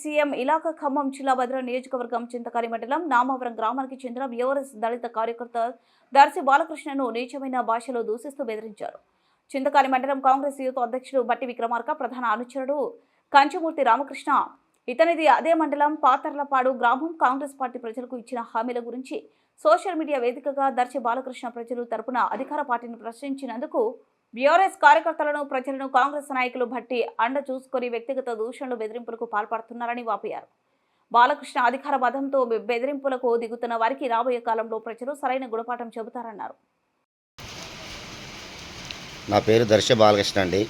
CM ఇలాకా Khammam జిల్లా భద్ర నియోజకవర్గం చింతకారి మండలం నామవరం గ్రామానికి చెందిన బీఆర్ఎస్ దళిత కార్యకర్త దర్శి బాలకృష్ణను నీచమైన భాషలో దూషిస్తూ బెదిరించారు. చింతకాలి మండలం కాంగ్రెస్ యూత్ అధ్యక్షుడు బట్టి విక్రమార్క ప్రధాన అనుచరుడు కంచమూర్తి రామకృష్ణ ఇతనిది అదే మండలం పాతర్లపాడు గ్రామం కాంగ్రెస్ పార్టీ ప్రజలకు ఇచ్చిన హామీల గురించి సోషల్ మీడియా వేదికగా దర్శి బాలకృష్ణ ప్రజలు తరపున అధికార పార్టీని ప్రశ్నించినందుకు బీఆర్ఎస్ కార్యకర్తలను ప్రజలను కాంగ్రెస్ నాయకులు భట్టి అండ చూసుకొని వ్యక్తిగత దూషణలు బెదిరింపులకు పాల్పడుతున్నారని వాపోయారు. బాలకృష్ణ అధికార బదంతో బె- బెదిరింపులకు దిగుతున్న వారికి రాబోయే కాలంలో ప్రజలు సరైన గుణపాఠం చెబుతారన్నారు. నా పేరు దర్శ బాలకృష్ణ అండి.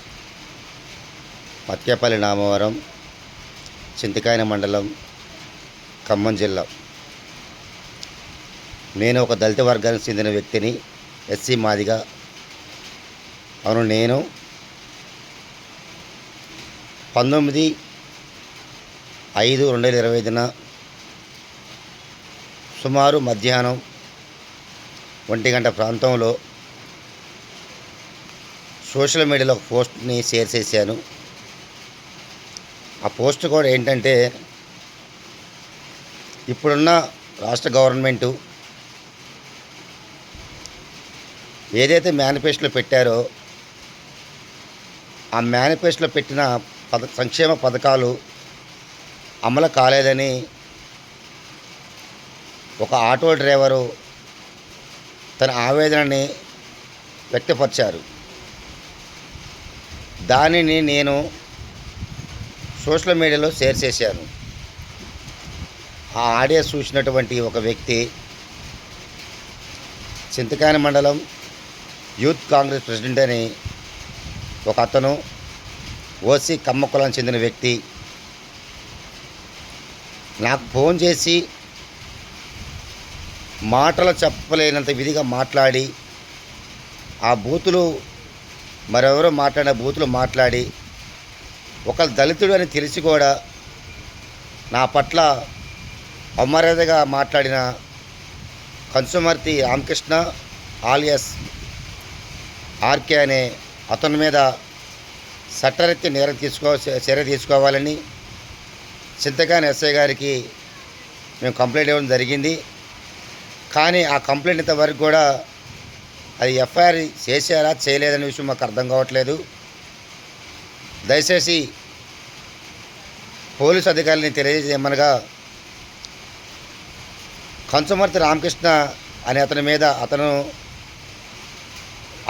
మత్యపల్లి నామవరం చింతకాయన మండలం ఖమ్మం జిల్లా. నేను ఒక దళిత వర్గానికి చెందిన వ్యక్తిని ఎస్సీ మాదిగా అవును నేను పంతొమ్మిది ఐదు రెండు వేల ఇరవై ఐదున సుమారు మధ్యాహ్నం ఒంటి గంట ప్రాంతంలో సోషల్ మీడియాలో ఒక పోస్ట్ని షేర్ చేశాను. ఆ పోస్ట్ కూడా ఏంటంటే ఇప్పుడున్న రాష్ట్ర గవర్నమెంటు ఏదైతే మేనిఫెస్టోలో పెట్టారో ఆ మేనిఫెస్టోలో పెట్టిన పథ సంక్షేమ పథకాలు అమలు కాలేదని ఒక ఆటో డ్రైవరు తన ఆవేదనని వ్యక్తపరిచారు. దానిని నేను సోషల్ మీడియాలో షేర్ చేశాను. ఆ ఆడియో చూసినటువంటి ఒక వ్యక్తి చింతకాని మండలం యూత్ కాంగ్రెస్ ప్రెసిడెంట్ అని ఒక అతను ఓసీ కమ్మకులం చెందిన వ్యక్తి. నాకు ఫోన్ చేసి మాటలు చెప్పలేనంత విధిగా మాట్లాడి ఆ బూతులు మరెవరో మాట్లాడిన బూతులు మాట్లాడి ఒక దళితుడు అని తెలిసి కూడా నా పట్ల అమర్యాదగా మాట్లాడిన కంచుమర్తి రామకృష్ణ ఆలియస్ ఆర్కే అనే అతని మీద చట్టరీత్యా నేరం తీసుకో చర్య తీసుకోవాలని చింతకాని ఎస్ఐ గారికి మేము కంప్లైంట్ ఇవ్వడం జరిగింది. కానీ ఆ కంప్లైంట్ ఇంతవరకు కూడా అది ఎఫ్ఐఆర్ చేసేలా చేయలేదనే విషయం మాకు అర్థం కావట్లేదు. దయచేసి పోలీసు అధికారులని తెలియజేయమనగా కంచుమర్తి రామకృష్ణ అనే అతని మీద అతను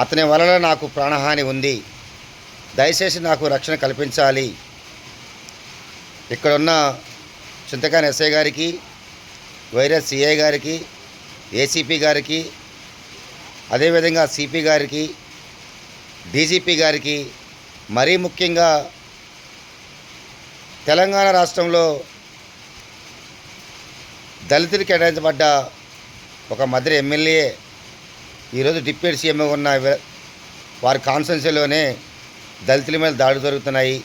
అతని వలన నాకు ప్రాణహాని ఉంది. దయచేసి నాకు రక్షణ కల్పించాలి. ఇక్కడున్న చింతకాని ఎస్ఐ గారికి వైరస్ సిఐ గారికి ఏసీపీ గారికి అదేవిధంగా సిపి గారికి డీజీపీ గారికి మరీ ముఖ్యంగా తెలంగాణ రాష్ట్రంలో దళితులు కేటాయించబడ్డ ఒక మధుర ఎమ్మెల్యే ఈరోజు డిప్యూటీ సీఎం ఉన్న వారి కాన్స్టెన్సీలోనే దళితుల మీద దాడులు జరుగుతున్నాయి.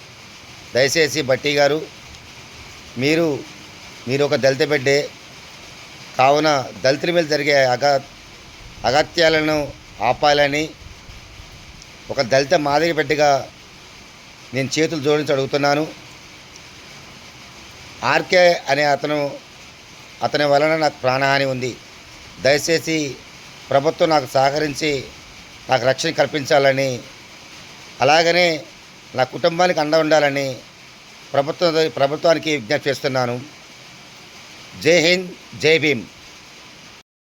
దయచేసి భట్టి గారు మీరు మీరు ఒక దళిత బిడ్డే. కావున దళితుల మీద జరిగే అగా అగత్యాలను ఆపాలని ఒక దళిత మాదిరి బిడ్డగా నేను చేతులు జోడించి అడుగుతున్నాను. ఆర్కే అనే అతను అతని వలన నాకు ప్రాణహాని ఉంది. దయచేసి ప్రభుత్వం నాకు సహకరించి నాకు రక్షణ కల్పించాలని అలాగనే నా కుటుంబానికి అండ ఉండాలని ప్రభుత్వం ప్రభుత్వానికి విజ్ఞప్తి చేస్తున్నాను. జై హింద్ జై భీమ్.